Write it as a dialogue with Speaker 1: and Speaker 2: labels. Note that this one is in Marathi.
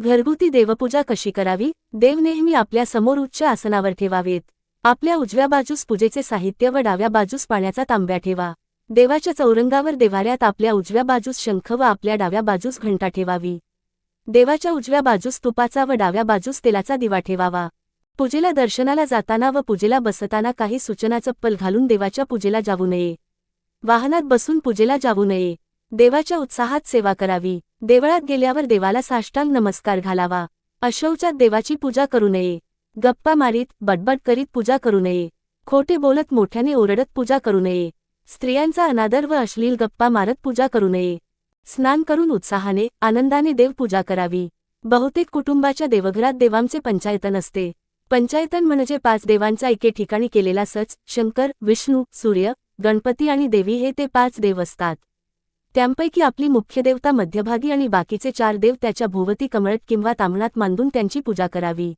Speaker 1: घरगुती देवपूजा कशी करावी? देव नेहमी आपल्यासमोर उच्च आसनावर ठेवावेत. आपल्या उजव्या बाजूस पूजेचे साहित्य व डाव्या बाजूस पाण्याचा तांब्या ठेवा. देवाच्या चौरंगावर देवाऱ्यात आपल्या उजव्या बाजूस शंख व आपल्या डाव्या बाजूस घंटा ठेवावी. देवाच्या उजव्या बाजूस तुपाचा व डाव्या बाजूस तेलाचा दिवा ठेवावा. पूजेला दर्शनाला जाताना व पूजेला बसताना काही सूचना चप्पल घालून देवाच्या पूजेला जाऊ नये. वाहनात बसून पूजेला जाऊ नये. देवाच्या उत्साहात सेवा करावी. देवळात गेल्यावर देवाला साष्टांग नमस्कार घालावा. अशौचात देवाची पूजा करू नये. गप्पा मारीत बडबड करीत पूजा करू नये. खोटे बोलत मोठ्याने ओरडत पूजा करू नये. स्त्रियांचा अनादर व अश्लील गप्पा मारत पूजा करू नये. स्नान करून उत्साहाने आनंदाने देवपूजा करावी. बहुतेक कुटुंबाच्या देवघरात देवांचे पंचायतन असते. पंचायतन म्हणजे पाच देवांचा एके ठिकाणी केलेला सच शंकर विष्णू सूर्य गणपती आणि देवी हे ते पाच देव असतात. त्यांपैकी आपली मुख्य देवता मध्यभागी आणि बाकीचे चार देव त्याच्या भोवती कमळट किंवा तांबणात मांडून त्यांची पूजा करावी.